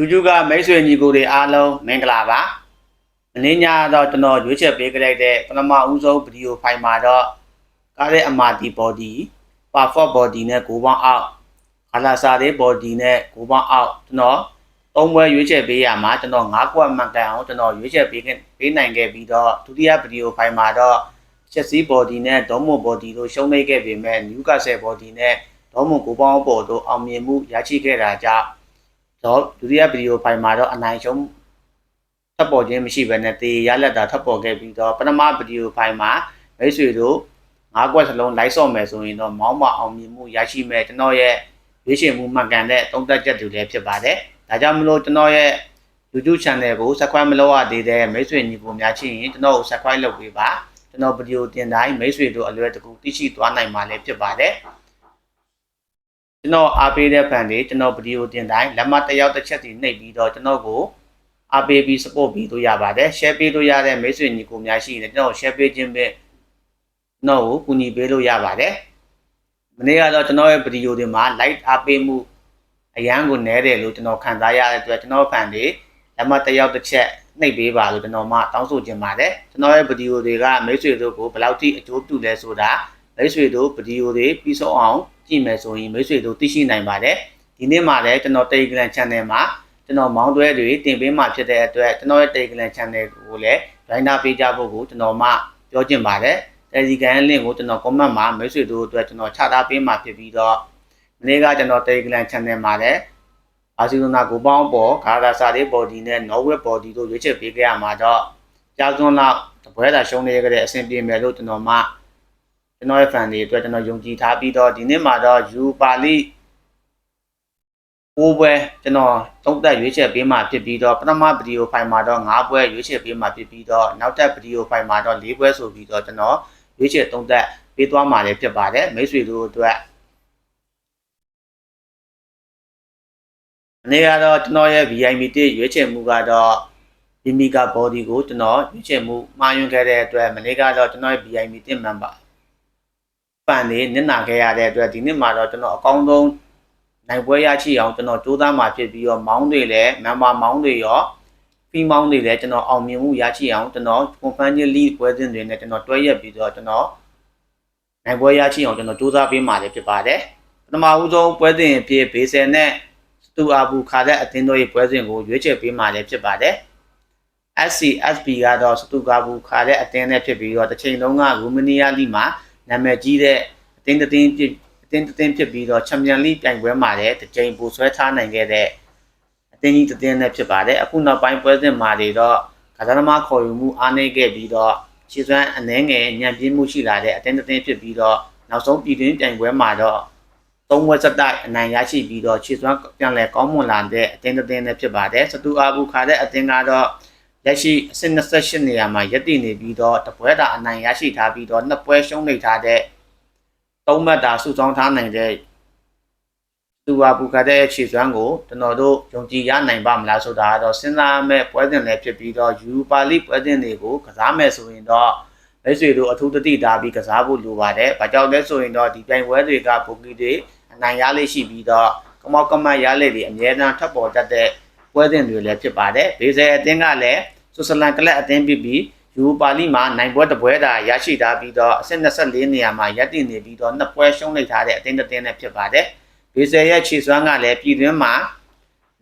လူကျူကမိတ်ဆွေညီကိုတွေအားလုံးမင်္ဂလာပါမင်းညတော့ကျွန်တော်ရွေးချက်ပေးကြလိုက်တဲ့ပထမဦးဆုံးဗီဒီယိုဖိုင်မှာတော့ကားတဲ့အမာတီ body perfect body နဲ့ကိုပေါင်းအောက်ခလာစာတဲ့ body နဲ့ကိုပေါင်းအောက်ကျွန်တော်သုံးဘွဲရွေးချက်ပေးရမှာကျွန်တော်၅ကွက်မှန်ကန်အောင်ကျွန်တော်ရွေးချက်ပေးပေးနိုင်ခဲ့ပြီးတော့ဒုတိယဗီဒီယိုဖိုင်မှာတော့ချက်စီ body နဲ့ဒေါမွန် body တို့ရှုံးနေခဲ့ပေမဲ့ Newcastle body နဲ့ဒေါမွန်ကိုပေါင်းပေါ်တို့အောင်မြင်မှုရရှိခဲ့တာကြောင့် တော့ဒုတိယဗီဒီယိုဖိုင်မှာတော့အနိုင်ရှုံးထပ်ပေါ်ခြင်းမရှိဘဲနဲ့တေရလက်တာထပ်ပေါ်ခဲ့ပြီးတော့ပထမဗီဒီယိုဖိုင်မှာမိတ်ဆွေတို့ငါးကွက်စလုံးလိုက်ဆော့မယ်ဆိုရင်တော့မောင်းမအောင်မြင်မှုရရှိမဲ့ကျွန်တော်ရဲ့ရွေးချယ်မှုမှန်ကန်တဲ့သုံးသက်ချက်တွေလည်းဖြစ်ပါတယ်။ဒါကြောင့်မလို့ကျွန်တော်ရဲ့ YouTube channel ကို subscribe မလုပ်ရသေးတဲ့မိတ်ဆွေညီကိုများချစ်ရင်ကျွန်တော်ကို subscribe လုပ်ပေးပါ။ကျွန်တော်ဗီဒီယိုတင်တိုင်းမိတ်ဆွေတို့အလွယ်တကူသိရှိသွားနိုင်မှာလည်းဖြစ်ပါတယ်။ ကျွန်တော်အားပေးတဲ့ဖန်တွေကျွန်တော်ဗီဒီယိုတင်တိုင်းလက်မတစ်ယောက်တစ်ချက်စီနှိပ်ပြီးတော့ကျွန်တော်ကိုအားပေးပြီး support ပြီးလို့ရပါတယ် share ပေးလို့ရတဲ့မိတ်ဆွေညီကိုများရှိရင်ကျွန်တော် share ပေးခြင်းပဲကျွန်တော်ကိုကူညီပေးလို့ရပါတယ်မနေ့ကတော့ကျွန်တော်ရဲ့ဗီဒီယိုတွေမှာ like အားပေးမှုအရန်ကိုနဲတယ်လို့ကျွန်တော်ခံစားရတဲ့အတွက်ကျွန်တော်ဖန်တွေလက်မတစ်ယောက်တစ်ချက်နှိပ်ပေးပါလို့ကျွန်တော်မှတောင်းဆိုချင်ပါတယ်ကျွန်တော်ရဲ့ဗီဒီယိုတွေကမိတ်ဆွေတို့ကိုဘယ်လောက်ထိအကျိုးပြုလဲဆိုတာ မိတ်ဆွေတို့ဗီဒီယိုတွေပြီးဆုံးအောင်ကြည့်မယ်ဆိုရင်မိတ်ဆွေတို့သိရှိနိုင်ပါတယ်ဒီနေ့မှာလည်းကျွန်တော် Telegram Channel မှာကျွန်တော်မောင်းတွဲတွေတင်ပေးမှဖြစ်တဲ့အတွက်ကျွန်တော်ရဲ့ Telegram Channel ကိုလည်း join ပေးကြဖို့ကိုကျွန်တော်မှပြောချင်ပါတယ် Telegram link ကိုကျွန်တော် comment မှာမိတ်ဆွေတို့အတွက်ကျွန်တော်ချထားပေးမှဖြစ်ပြီးတော့မနေ့ကကျွန်တော် Telegram Channel မှာလည်းဘာစီလိုနာကိုပေါင်းပေါ်ဂါရာစာလေး body နဲ့ Norway body တို့ရွေးချယ်ပေးခဲ့ရမှာတော့ကြာစွန်းလောက်တပွဲတာရှုံးနေကြတဲ့အဆင်ပြေမယ်လို့ကျွန်တော်မှ ကျွန်တော်ရဲ့ fan တွေအတွက်ကျွန်တော်ယုံကြည်ထားပြီးတော့ဒီနေ့မှာတော့ယူပါလိိုးပွဲကျွန်တော်သုံးသက်ရွေးချယ်ပေးမှဖြစ်ပြီးတော့ပထမဗီဒီယိုဖိုင်မှာတော့9ပွဲရွေးချယ်ပေးမှဖြစ်ပြီးတော့နောက်ထပ်ဗီဒီယိုဖိုင်မှာတော့4ပွဲဆိုပြီးတော့ကျွန်တော်ရွေးချယ်သုံးသက်ပေးသွားမှာလည်းဖြစ်ပါတယ်မိတ်ဆွေတို့အတွက်အနေကတော့ကျွန်တော်ရဲ့ VIP တိရွေးချယ်မှုကတော့ဒီမီကာ body ကိုကျွန်တော်ရွေးချယ်မှုမှားယွင်းခဲ့တဲ့အတွက်မနေ့ကတော့ကျွန်တော်ရဲ့ VIP တိ member ပန်နေနစ်နာခဲ့ရတဲ့အတွက်ဒီနှစ်မှာတော့ကျွန်တော်အကောင်းဆုံးနိုင်ပွဲရရှိအောင်ကျွန်တော်ကြိုးစားမှာဖြစ်ပြီးတော့မောင်းတွေလည်းမန်ပါမောင်းတွေရောဖီမောင်းတွေလည်းကျွန်တော်အောင်မြင်မှုရရှိအောင်ကျွန်တော် Companion League ပွဲစဉ်တွေနဲ့ကျွန်တော်တွဲရက်ပြီးတော့ကျွန်တော်နိုင်ပွဲရရှိအောင်ကျွန်တော်ကြိုးစားပေးမှာလည်းဖြစ်ပါတယ်ပထမဦးဆုံးပွဲစဉ်အဖြစ်ဘေးဆယ်နဲ့စတူအာဘူခါတဲ့အသင်းတို့ရဲ့ပွဲစဉ်ကိုရွေးချယ်ပေးမှာလည်းဖြစ်ပါတယ် SCSB ကတော့စတူကာဘူခါတဲ့အသင်းနဲ့ဖြစ်ပြီးတော့တစ်ချိန်လုံးကရူမနီးယားလိမှာ နာမည်ကြီးတဲ့အတင်းတင်းဖြစ်အတင်းတင်းဖြစ်ပြီးတော့ချန်ပီယံလိပြိုင်ပွဲမှာလည်းတစ်ကြိမ်ပူဆွဲထားနိုင်ခဲ့တဲ့အတင်းကြီးတင်းနဲ့ဖြစ်ပါတယ်အခုနောက်ပိုင်းပွဲစဉ်မှာတွေတော့ကစားသမားခေါ်ယူမှုအားနည်းခဲ့ပြီးတော့ခြေစွမ်းအနှဲငယ်ညံပြင်းမှုရှိလာတဲ့အတင်းတင်းဖြစ်ပြီးတော့နောက်ဆုံးပြည်တွင်းပြိုင်ပွဲမှာတော့သုံးဝက်စတိုက်အနိုင်ရရှိပြီးတော့ခြေစွမ်းပြန်လည်ကောင်းမွန်လာတဲ့အတင်းတင်းနဲ့ဖြစ်ပါတယ်စတူအာဘူခါတဲ့အတင်းကတော့ လက်ရှိအဆင့်28နေရာမှာရပ်တည်နေပြီးတော့တပွဲတာအနိုင်ရရှိထားပြီးတော့နှစ်ပွဲရှုံးနေထားတဲ့သုံးမှတ်တာစုဆောင်းထားနိုင်တဲ့သူဝါပူကတဲ့ခြေစွမ်းကိုကျွန်တော်တို့ယုံကြည်ရနိုင်ပါမလားဆိုတာကတော့စဉ်းစားမဲ့ပွဲစဉ်လည်းဖြစ်ပြီးတော့ယူပါလိပွဲစဉ်တွေကိုကစားမဲ့ဆိုရင်တော့မိတ်ဆွေတို့အထူးတတိထားပြီးကစားဖို့လိုပါတယ်။ဘာကြောင့်လဲဆိုရင်တော့ဒီပြိုင်ပွဲတွေကဘူကီတွေအနိုင်ရလေးရှိပြီးတော့ကမောက်ကမတ်ရလေးတွေအများအားထပ်ပေါ်တတ်တဲ့ပွဲစဉ်တွေလည်းဖြစ်ပါတယ်။ဘေးဆယ်အသင်းကလည်း ဆွစ်ဇာလန်ကလပ်အသင်းပြီးပြီးယူပါလိမှာနိုင်ပွဲတစ်ပွဲသာရရှိထားပြီးတော့အဆင့်24နေရာမှာရပ်တည်နေပြီးတော့နှစ်ပွဲရှုံးနေထားတဲ့အသင်းတစ်သင်းနဲ့ဖြစ်ပါတယ်။ဘေးဆယ်ရဲ့ခြေစွမ်းကလည်းပြည်တွင်းမှာ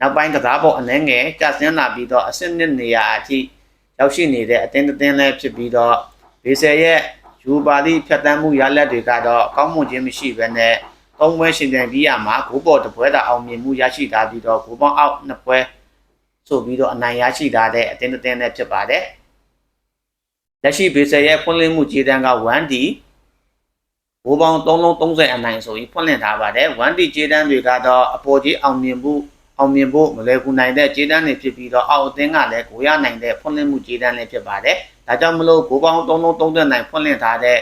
နောက်ပိုင်းကစားပေါ်အနှဲငယ်ကျဆင်းလာပြီးတော့အဆင့်1နေရာအထိရောက်ရှိနေတဲ့အသင်းတစ်သင်းလည်းဖြစ်ပြီးတော့ဘေးဆယ်ရဲ့ယူပါလိဖြတ်တန်းမှုရလက်တွေကတော့ကောင်းမွန်ခြင်းမရှိဘဲနဲ့သုံးပွဲရှင်ပြန်ပြီးရမှာဂိုးပေါ်တစ်ပွဲသာအောင်မြင်မှုရရှိထားပြီးတော့ဂိုးပေါင်းအောက်နှစ်ပွဲ ဆိုပြီးတော့အနိုင်ရရှိထားတဲ့အတင်းတင်းနဲ့ဖြစ်ပါတယ်။လက်ရှိဘေဆယ်ရဲ့ဖွင့်လှစ်မှုခြေတန်းက 1D ဘိုးပေါင်း3လုံး30အနိုင်ဆိုပြီးဖွင့်လှစ်ထားပါတယ်။ 1D ခြေတန်းတွေကတော့အပေါ်ကြီးအောင်မြင်မှုအောင်မြင်ဖို့မလွယ်ကူနိုင်တဲ့ခြေတန်းတွေဖြစ်ပြီးတော့အောက်အသင်းကလည်းကိုရနိုင်တဲ့ဖွင့်လှစ်မှုခြေတန်းလည်းဖြစ်ပါတယ်။ဒါကြောင့်မလို့ဘိုးပေါင်း3လုံး30နိုင်ဖွင့်လှစ်ထားတဲ့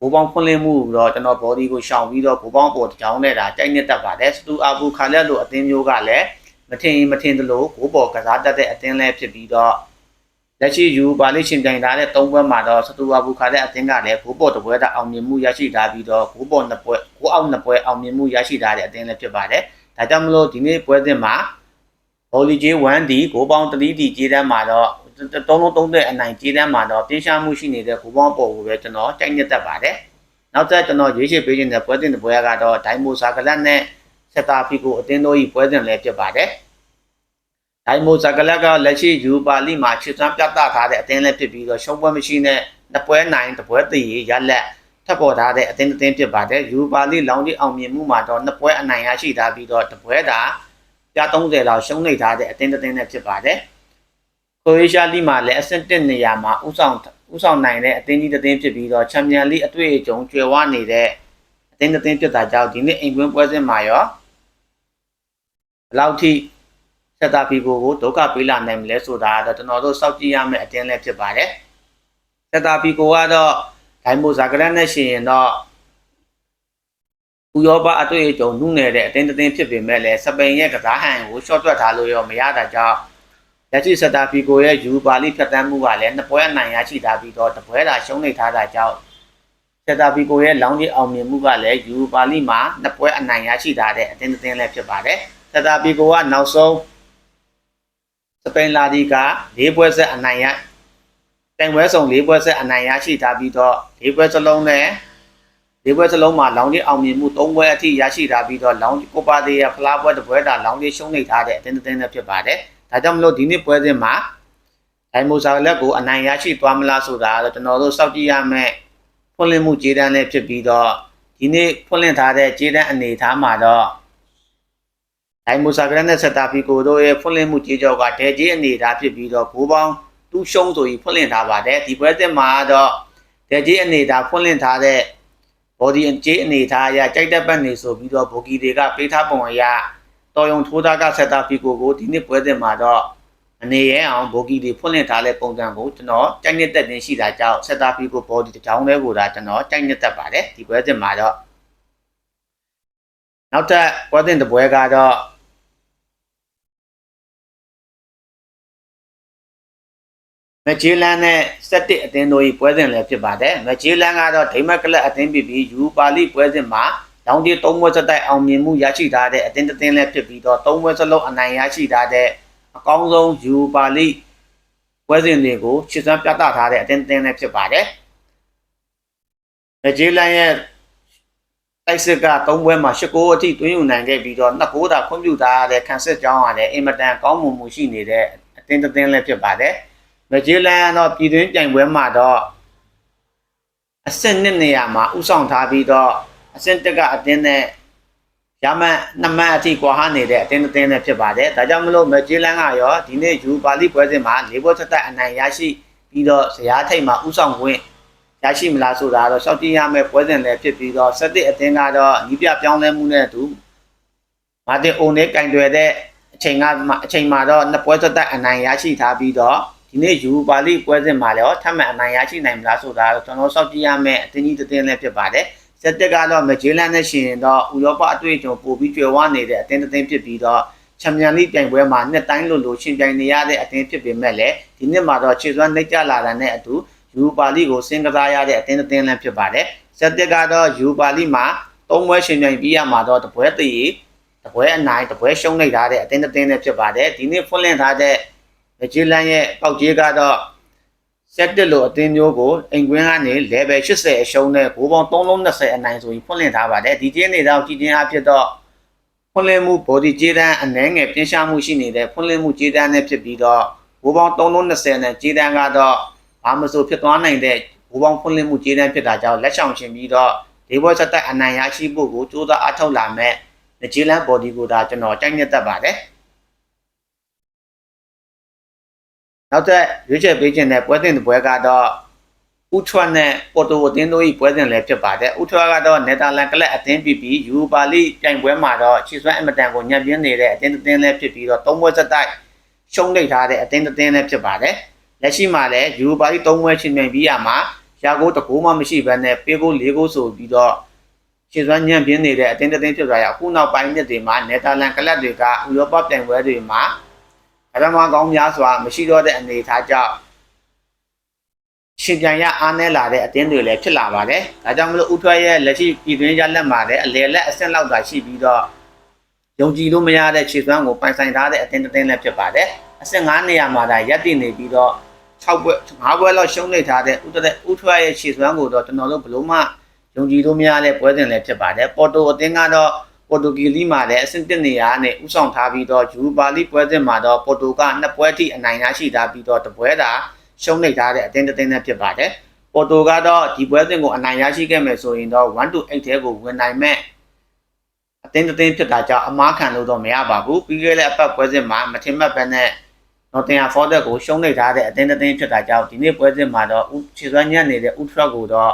ဘိုးပေါင်းဖွင့်လှစ်မှုတော့ကျွန်တော် body ကိုရှောင်ပြီးတော့ဘိုးပေါင်းပေါ်တောင်းနေတာတိုက်နေတတ်ပါတယ်။စတူအာဘူခါလက်လိုအသင်းမျိုးကလည်း မထင်မထင်သလိုကိုပေါ်ကစားတတ်တဲ့အသင်းလဲဖြစ်ပြီးတော့လက်ရှိယူပါလိရှင်တိုင်ထားတဲ့၃ဘက်မှာတော့စတူဝါဘူခါတဲ့အသင်းကလည်းဘိုးပေါ်တစ်ပွဲတာအောင်မြင်မှုရရှိထားပြီးတော့ဘိုးပေါ်နှစ်ပွဲကိုအောက်နှစ်ပွဲအောင်မြင်မှုရရှိထားတဲ့အသင်းလည်းဖြစ်ပါတယ်။ဒါကြောင့်မလို့ဒီနေ့ပွဲစဉ်မှာဘောလီဂျေ1ဒီကိုပေါင်း3ဒီဂျေတန်းမှာတော့တုံးလုံးသုံးတဲ့အနိုင်ဂျေတန်းမှာတော့တင်းရှားမှုရှိနေတဲ့ကိုပေါင်းပေါ်ကိုပဲကျွန်တော်ကြိုက်နှစ်သက်ပါတယ်နောက်ထပ်ကျွန်တော်ရွေးချယ်ပေးခြင်းတဲ့ပွဲစဉ်တစ်ပွဲကတော့ဒိုင်မိုဇာကလတ်နဲ့ ဆက်တာဖီကိုအတင်းတို့ဤပွဲစဉ်လည်းဖြစ်ပါတယ်ဒိုင်မိုဇာကလတ်ကလက်ရှိယူပါလိမှာချစ်စွမ်းပြသထားတဲ့အတင်းလည်းဖြစ်ပြီးတော့ရှုံးပွဲမရှိတဲ့နှစ်ပွဲနိုင်တစ်ပွဲတည်ရလက်ထပ်ပေါ်ထားတဲ့အတင်းအတင်းဖြစ်ပါတယ်ယူပါလိလောင်းကြီးအောင်မြင်မှုမှာတော့နှစ်ပွဲအနိုင်ရရှိထားပြီးတော့တစ်ပွဲတာပြ30လောက်ရှုံးနေထားတဲ့အတင်းအတင်းနဲ့ဖြစ်ပါတယ်ကိုရီးရှားလိမှာလည်းအဆင့်1နေရာမှာဥဆောင်ဥဆောင်နိုင်တဲ့အတင်းကြီးတစ်တင်းဖြစ်ပြီးတော့ချန်ပီယံလိအတွေ့အကြုံကျွယ်ဝနေတဲ့အတင်းတစ်တင်းဖြစ်တာကြောင့်ဒီနေ့အိမ်ကွင်းပွဲစဉ်မှာရော ဘယ်လောက်ထိဆက်တာဖီကိုကိုဒုက္ခပေးလာနိုင်မလဲဆိုတာတော့ကျွန်တော်တို့စောင့်ကြည့်ရမယ့်အတင်းလည်းဖြစ်ပါတယ်ဆက်တာဖီကိုကတော့ဒိုင်မိုဇာဂရက်နဲ့ရှင်ရင်တော့ဥရောပအတွေ့အကြုံနှုတ်နေတဲ့အတင်းတင်းဖြစ်ပေမဲ့လည်းစပိန်ရဲ့ကစားဟန်ကိုရှော့တွက်ထားလို့ရောမရတာကြောင့်လက်ရှိစတာဖီကိုရဲ့ယူပါလိဖြတ်တန်းမှုကလည်းနှစ်ပွဲအနိုင်ရရှိထားပြီးတော့တပွဲသာရှုံးနေထားတာကြောင့်စတာဖီကိုရဲ့လောင်းကြီးအောင်မြင်မှုကလည်းယူပါလိမှာနှစ်ပွဲအနိုင်ရရှိထားတဲ့အတင်းတင်းလည်းဖြစ်ပါတယ် စတာဖီကိုကနောက်ဆုံးစပိန်လာဒီက၄ပွဲဆက်အနိုင်ရတိုင်ပွဲဆောင်၄ပွဲဆက်အနိုင်ရရှိထားပြီးတော့၄ပွဲစလုံးနဲ့ဒီပွဲစလုံးမှာလောင်းကြီးအောင်မြင်မှု၃ပွဲအထိရရှိထားပြီးတော့လောင်းကိုပါသေးရဖလားပွဲတစ်ပွဲတာလောင်းကြီးရှုံးနေထားတဲ့အတင်းတင်းနဲ့ဖြစ်ပါတယ်။ဒါကြောင့်မလို့ဒီနေ့ပွဲစဉ်မှာဒိုင်မိုဆာလက်ကိုအနိုင်ရရှိသွားမလားဆိုတာတော့ကျွန်တော်တို့စောင့်ကြည့်ရမယ်။ဖွင့်လှစ်မှုခြေတန်းလည်းဖြစ်ပြီးတော့ဒီနေ့ဖွင့်လှစ်ထားတဲ့ခြေတန်းအနေထားမှာတော့ ဒိုင်မိုဆာကရနဲ့ဆက်တာဖီကိုတို့ရဲ့ဖွင့်လှစ်မှုခြေကြောက်ကဒဲကြီးအနေထားဖြစ်ပြီးတော့ဘိုးပေါင်းတူးရှုံးဆိုပြီးဖွင့်လှစ်ထားပါတယ်။ဒီပွဲစဉ်မှာတော့ဒဲကြီးအနေထားဖွင့်လှစ်ထားတဲ့ body ကြေးအနေထားအရကြိုက်တဲ့ဘက်နေဆိုပြီးတော့ဘော်ဂီတွေကပေးထားပုံအရတော်ယုံထိုးသားကဆက်တာဖီကိုကိုဒီနေ့ပွဲစဉ်မှာတော့အနေရအောင်ဘော်ဂီတွေဖွင့်လှစ်ထားတဲ့ပုံစံကိုကျွန်တော်ကြိုက်နေတဲ့တင်ရှိတာကြောင့်ဆက်တာဖီကို body တစ်ချောင်းလေးကိုဒါကျွန်တော်ကြိုက်နေတဲ့ပါတယ်ဒီပွဲစဉ်မှာတော့နောက်ထပ်ပွဲစဉ်တစ်ပွဲကတော့ မဂျီလန်နဲ့စက်တစ်အတင်းတို့ဤပွဲစဉ်လည်းဖြစ်ပါတယ်မဂျီလန်ကတော့ဒိမတ်ကလပ်အတင်းပြီးပြီးယူပါလိပွဲစဉ်မှာလောင်တီ၃ပွဲစတိုက်အောင်မြင်မှုရရှိထားတဲ့အတင်းတင်းလည်းဖြစ်ပြီးတော့၃ပွဲစလုံးအနိုင်ရရှိထားတဲ့အကောင်းဆုံးယူပါလိပွဲစဉ်တွေကိုချစ်စွမ်းပြသထားတဲ့အတင်းတင်းလည်းဖြစ်ပါတယ်မဂျီလန်ရဲ့တိုက်စစ်က၃ပွဲမှာ၈ကိုအထိတွင်းယူနိုင်ခဲ့ပြီးတော့နှစ်ကိုသာခွင့်ပြုထားတဲ့ခန်းစစ်ကြောင်းကလည်းအင်မတန်ကောင်းမွန်မှုရှိနေတဲ့အတင်းတင်းလည်းဖြစ်ပါတယ် မဂျီလန်ကတော့ပြည်တွင်းပြိုင်ပွဲမှာတော့အဆင့်နှစ်နေရာမှာဥဆောင်ထားပြီးတော့အဆင့်တက်ကအတင်းနဲ့ရမန်နှစ်မှတ်အထိကွာဟနေတဲ့အတင်းအတင်းနဲ့ဖြစ်ပါတယ်ဒါကြောင့်မလို့မဂျီလန်ကရောဒီနေ့ယူပါလိပွဲစဉ်မှာ၄ပွဲသက်သက်အနိုင်ရရှိပြီးတော့ဇရာထိတ်မှာဥဆောင်ဝင်ရရှိမလားဆိုတာတော့ရှောက်ကြည့်ရမယ့်ပွဲစဉ်လည်းဖြစ်ပြီးတော့စက်တစ်အတင်းကတော့ညီပြပြောင်းလဲမှုနဲ့အတူမာတင်အိုနဲ့ကင်တွယ်တဲ့အချိန်ကအချိန်မှာတော့နှစ်ပွဲသက်သက်အနိုင်ရရှိထားပြီးတော့ ဒီနေ့ယူပါလိပွဲစဉ်မှာလည်းထပ်မံအနိုင်ရရှိနိုင်မလားဆိုတာတော့ကျွန်တော်စောင့်ကြည့်ရမယ့်အတင်းကြီးတင်းလည်းဖြစ်ပါတယ်စက်တက်ကတော့မဂျီလန်နဲ့ရှင်ရင်တော့ဥရောပအတွေ့အကြုံပို့ပြီးကျွယ်ဝနေတဲ့အတင်းတင်းဖြစ်ပြီးတော့ချန်ပီယံလိပြိုင်ပွဲမှာနှစ်တိုင်းလို့လို့ရှင်ပြိုင်နေရတဲ့အတင်းဖြစ်ပေမဲ့လည်းဒီနှစ်မှာတော့ခြေစွမ်းနှိပ်ကျလာတာနဲ့အတူယူပါလိကိုစင်ကစားရတဲ့အတင်းတင်းလည်းဖြစ်ပါတယ်စက်တက်ကတော့ယူပါလိမှာသုံးပွဲရှင်ပြိုင်ပြီးရမှာတော့တပွဲတည်တပွဲအနိုင်တပွဲရှုံးနေထားတဲ့အတင်းတင်းလည်းဖြစ်ပါတယ်ဒီနေ့ဖွင့်လင့်ထားတဲ့ မဂျီလန်ရဲ့ပေါက်ကြီးကတော့ဆက်တက်လို့အတင်းမျိုးကိုအိမ်ကွင်းကနေ level 80အရှုံးနဲ့ဘိုးပေါင်း320အနိုင်ဆိုရင်ဖွင့်လင့်ထားပါတယ်ဒီကျင်းနေတော့ကြည်ကျင်းအဖြစ်တော့ဖွင့်လင့်မှု body ကြေးတန်းအနှဲငယ်ပြင်းရှားမှုရှိနေတဲ့ဖွင့်လင့်မှုကြေးတန်းနဲ့ဖြစ်ပြီးတော့ဘိုးပေါင်း320နဲ့ကြေးတန်းကတော့ဘာမဆိုဖြစ်သွားနိုင်တဲ့ဘိုးပေါင်းဖွင့်လင့်မှုကြေးတန်းဖြစ်တာကြောင့်လက်ဆောင်ရှင်ပြီးတော့ဒီဘွဲဆက်တက်အနိုင်ရရှိဖို့ကိုစူးစမ်းအထောက်လာမဲ့နဂျီလန် body ကိုဒါကျွန်တော်ကြိုက်နေတတ်ပါတယ် နောက်ထပ်ရွေးချယ်ပေးခြင်းတဲ့ပွဲစဉ်တစ်ပွဲကတော့ဥထွတ်နဲ့ပေါ်တိုအသင်းတို့၏ပွဲစဉ်လည်းဖြစ်ပါတယ်ဥထွတ်ကတော့နယ်သာလန်ကလပ်အသင်းပြီးပြီးယူပါလိပြိုင်ပွဲမှာတော့ခြေစွမ်းအမတန်ကိုညံ့ပြင်းနေတဲ့အသင်းတစ်သင်းလည်းဖြစ်ပြီးတော့သုံးပွဲသက်တိုက်ရှုံးနိတ်ထားတဲ့အသင်းတစ်သင်းလည်းဖြစ်ပါတယ်လက်ရှိမှာလည်းယူပါလိသုံးပွဲချင်းပြိုင်ပြီးရမှာရာကိုတကူမှမရှိဘဲနဲ့ပေးကိုလေးကိုဆိုပြီးတော့ခြေစွမ်းညံ့ပြင်းနေတဲ့အသင်းတစ်သင်းဖြစ်သွားရအခုနောက်ပိုင်းနှစ်တွေမှာနယ်သာလန်ကလပ်တွေကဥရောပပြိုင်ပွဲတွေမှာ အရမကောင်းများစွာမရှိတော့တဲ့အနေအထားကြောင့်ရှင်ပြန်ရအားနည်းလာတဲ့အတင်းတွေလည်းဖြစ်လာပါတယ်။ဒါကြောင့်မလို့ဥထွက်ရဲ့လက်ရှိပြည်တွင်းရလက်မှာလည်းအလေလက်အဆင့်လောက်သာရှိပြီးတော့ယုံကြည်လို့မရတဲ့ခြေစွမ်းကိုပိုင်ဆိုင်ထားတဲ့အသင်းတစ်သင်းလည်းဖြစ်ပါတယ်အဆင့်9နေရာမှာဒါရပ်တည်နေပြီးတော့6ဘွဲ5ဘွဲလောက်ရှုံးနေထားတဲ့ဥတတဲ့ဥထွတ်ရဲ့ခြေစွမ်းကိုတော့ကျွန်တော်တို့ဘယ်လို့မှယုံကြည်လို့မရတဲ့ပွဲစဉ်လည်းဖြစ်ပါတယ်ပေါ်တိုအသင်းကတော့ ပေါ်တူဂီလီမှာလည်းအဆင့်1နေရာနဲ့ဥဆောင်ထားပြီးတော့ယူပါလီပွဲစဉ်မှာတော့ပေါ်တိုကနှစ်ပွဲထိအနိုင်ရရှိထားပြီးတော့တပွဲသာရှုံးနေထားတဲ့အသင်းတစ်သင်းလည်းဖြစ်ပါတယ်ပေါ်တိုကတော့ဒီပွဲစဉ်ကိုအနိုင်ရရှိခဲ့မယ်ဆိုရင်တော့1 to 8ထဲကိုဝင်နိုင်မဲ့အသင်းတစ်သင်းဖြစ်တာကြောင့်အမားခံလို့တော့မရပါဘူးပြီးခဲ့တဲ့အပတ်ပွဲစဉ်မှာမထင်မှတ်ဘဲနဲ့နော်တင်ယာဖော်ဒက်ကိုရှုံးနေထားတဲ့အသင်းတစ်သင်းဖြစ်တာကြောင့်ဒီနေ့ပွဲစဉ်မှာတော့ခြေစွမ်းညံ့နေတဲ့ဥထရက်ကိုတော့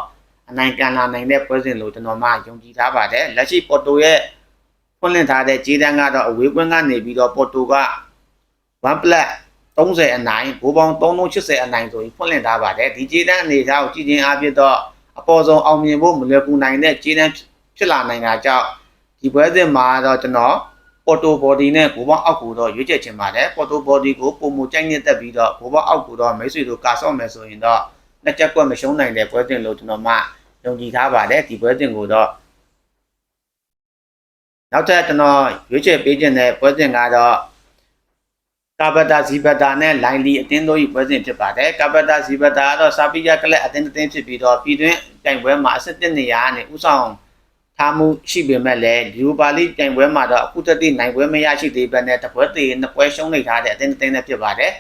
အနိုင်ကန်လာနိုင်တဲ့ပွဲစဉ်လို့ကျွန်တော်မှယုံကြည်ထားပါတယ်လက်ရှိပေါ်တိုရဲ့ ဖွင့်လှစ်ထားတဲ့ဂျေဒန်ကတော့အဝေးကွင်းကနေပြီးတော့ပေါ်တိုက1 plat 30အနိုင်ဘိုးပေါင်း380အနိုင်ဆိုပြီးဖွင့်လှစ်ထားပါတယ်ဒီဂျေဒန်အနေထားကိုကြည့်ချင်းအားဖြင့်တော့အပေါ်ဆုံးအောင်မြင်ဖို့မလွယ်ကူနိုင်တဲ့ဂျေဒန်ဖြစ်လာနိုင်တာကြောင့်ဒီပွဲစဉ်မှာတော့ကျွန်တော်ပေါ်တိုဘော်ဒီနဲ့ဘိုးပေါင်းအောက်ကိုတော့ရွေးချယ်ချင်ပါတယ်ပေါ်တိုဘော်ဒီကိုပုံမကြိုက်နေတက်ပြီးတော့ဘိုးပေါင်းအောက်ကိုတော့မိတ်ဆွေတို့ကာဆော့မယ်ဆိုရင်တော့နှစ်ချက်ကွက်မရှုံးနိုင်တဲ့ပွဲစဉ်လို့ကျွန်တော်မှယုံကြည်ထားပါတယ်ဒီပွဲစဉ်ကိုတော့ နောက်ထပ်ကျွန်တော်ရွေးချယ်ပေးခြင်းတဲ့ပွဲစဉ်ကတော့ကာဘတာဇီဘတာနဲ့လိုင်လီအတင်းတို့၏ပွဲစဉ်ဖြစ်ပါတယ်ကာဘတာဇီဘတာကတော့စာပိယကလက်အတင်းအတင်းဖြစ်ပြီးတော့ပြည်တွင်းတိုင်ပွဲမှာအစစ်တစ်နေရာနဲ့ဥဆောင်ထားမှုရှိပေမဲ့လည်းလူပါလိတိုင်ပွဲမှာတော့အခုတတိနိုင်ပွဲမရရှိသေးဘဲနဲ့တပွဲသေးနှစ်ပွဲရှုံးနေထားတဲ့အတင်းအတင်းနဲ့ဖြစ်ပါတယ်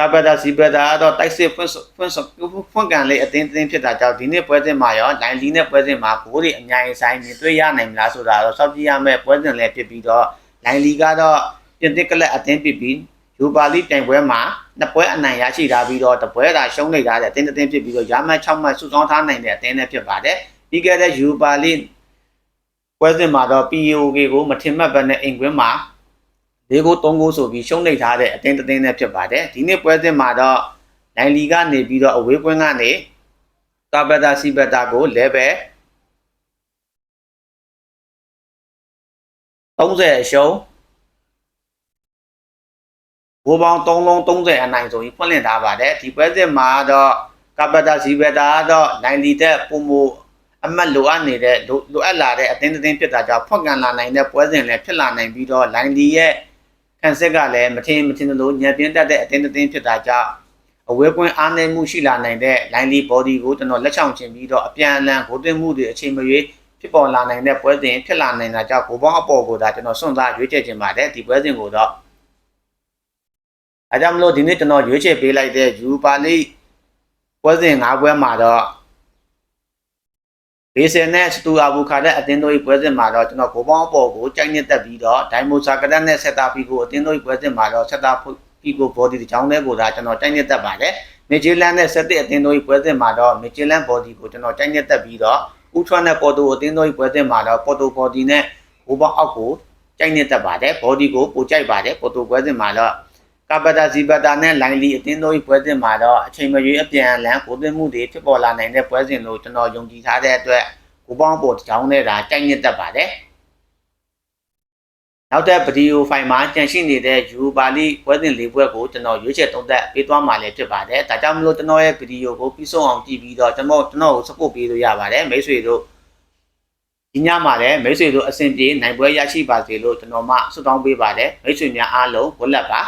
ကာဘတာဇီဘတာကတော့တိုက်စစ်ဖွင့်ဖွင့်ဖွင့်ကန်လေးအတင်းအတင်းဖြစ်တာကြောင့်ဒီနေ့ပွဲစဉ်မှာရောလိုင်လီနဲ့ပွဲစဉ်မှာဂိုးတွေအများကြီးဆိုင်မြင်တွေ့ရနိုင်မလားဆိုတာတော့စောင့်ကြည့်ရမယ့်ပွဲစဉ်လည်းဖြစ်ပြီးတော့လိုင်လီကတော့ပြင်သစ်ကလပ်အတင်းဖြစ်ပြီးယူပါလိတိုင်ပွဲမှာနှစ်ပွဲအနိုင်ရရှိထားပြီးတော့တပွဲသာရှုံးနေထားတဲ့အတင်းအတင်းဖြစ်ပြီးတော့ရမှတ်6မှတ်စုဆောင်းထားနိုင်တဲ့အတင်းနဲ့ဖြစ်ပါတယ်ပြီးခဲ့တဲ့ယူပါလိပွဲစဉ်မှာတော့ POK ကိုမထင်မှတ်ဘဲနဲ့အိမ်ကွင်းမှာ ၄ဂိုး၃ဂိုးဆိုပြီးရှုံးနေထားတဲ့အတင်းအတင်းနဲ့ဖြစ်ပါတယ်ဒီနေ့ပွဲစဉ်မှာတော့နိုင်လီကနေပြီးတော့အဝေးကွင်းကနေကာဘတာစီဘတာကိုလဲပဲ30ရှုံးဘိုးပေါင်း3လုံး30အနိုင်ဆိုရင်ဖွင့်လှစ်ထားပါတယ်ဒီပွဲစဉ်မှာတော့ကပတာစီဘတာကတော့နိုင်လီတဲ့ပုံမအမတ်လိုအပ်နေတဲ့လိုအပ်လာတဲ့အသင်းတင်းဖြစ်တာကြောင့်ဖွက်ကန်လာနိုင်တဲ့ပွဲစဉ်လည်းဖြစ်လာနိုင်ပြီးတော့လိုင်လီရဲ့ ခံစစ်ကလည်းမထင်မထင်လို့ညံပြင်းတတ်တဲ့အသင်းတင်းဖြစ်တာကြောင့်အဝဲကွင်းအားနည်းမှုရှိလာနိုင်တဲ့လိုင်လီဘော်ဒီကိုကျွန်တော်လက်ချောင်ချင်ပြီးတော့အပြန်အလှန်ဂိုးသွင်းမှုတွေအချိန်မရွေးဖြစ်ပေါ်လာနိုင်တဲ့ပွဲစဉ်ဖြစ်လာနိုင်တာကြောင့်ဂိုးပေါင်းအပေါ်ကိုဒါကျွန်တော်စွန့်စားရွေးချယ်ခြင်းပါတယ်ဒီပွဲစဉ်ကိုတော့အဲကြောင့်မလို့ဒီနေ့ကျွန်တော်ရွေးချယ်ပေးလိုက်တဲ့ယူပါလိပွဲစဉ်၅ပွဲမှာတော့ ဘေးစင်နဲ့စတူအာဘူခါတဲ့အတင်းတို့၏ပွဲစဉ်မှာတော့ကျွန်တော်ဂိုးပေါင်းအပေါ်ကိုကြိုက်နေတက်ပြီးတော့ဒိုင်မိုဆာကရက်နဲ့ဆက်တာဖီကိုအတင်းတို့၏ပွဲစဉ်မှာတော့ဆက်တာဖီကိုဘော်ဒီတစ်ချောင်းလေးကိုဒါကျွန်တော်ကြိုက်နေတက်ပါတယ်မီချီလန်နဲ့ဆက်တဲ့အတင်းတို့၏ပွဲစဉ်မှာတော့မီချီလန်ဘော်ဒီကိုကျွန်တော်ကြိုက်နေတက်ပြီးတော့ဥထွန်းနဲ့ပေါ်တိုအတင်းတို့၏ပွဲစဉ်မှာတော့ပေါ်တိုဘော်ဒီနဲ့ဂိုးပေါင်းအောက်ကိုကြိုက်နေတက်ပါတယ်ဘော်ဒီကိုပိုကြိုက်ပါတယ်ပေါ်တိုပွဲစဉ်မှာတော့ ကပတာဇီပတာနဲ့လိုင်လီအတင်းတို့၏ပွဲစဉ်မှာတော့အချိန်မရွေးအပြန်အလှန်ကိုသွင်းမှုတွေဖြစ်ပေါ်လာနိုင်တဲ့ပွဲစဉ်လို့ကျွန်တော်ယုံကြည်ထားတဲ့အတွက်ကိုပေါင်းပေါ်တောင်းနေတာကြိုက်ညက်တတ်ပါတယ်နောက်တဲ့ဗီဒီယိုဖိုင်မှာကြန့်ရှိနေတဲ့ယူပါလီပွဲစဉ်၄ပွဲကိုကျွန်တော်ရွေးချယ်သုံးသပ်ပေးသွားမှာလည်းဖြစ်ပါတယ်ဒါကြောင့်မလို့ကျွန်တော်ရဲ့ဗီဒီယိုကိုပြီးဆုံးအောင်ကြည့်ပြီးတော့ကျွန်တော်ကျွန်တော်ကို support ပေးလို့ရပါတယ်မိတ်ဆွေတို့ဒီညမှာလည်းမိတ်ဆွေတို့အဆင်ပြေနိုင်ပွဲရရှိပါစေလို့ကျွန်တော်မှဆုတောင်းပေးပါတယ်မိတ်ဆွေများအားလုံးဝတ်လက်ပါ